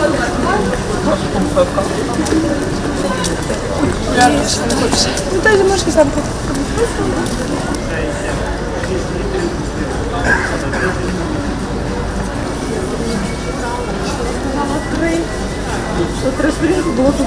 Ну, даже можешь замкнуть. Тут розберіться було тут.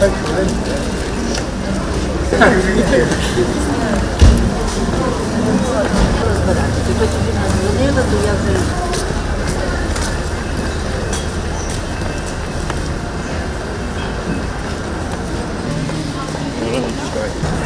Oranın çıkar.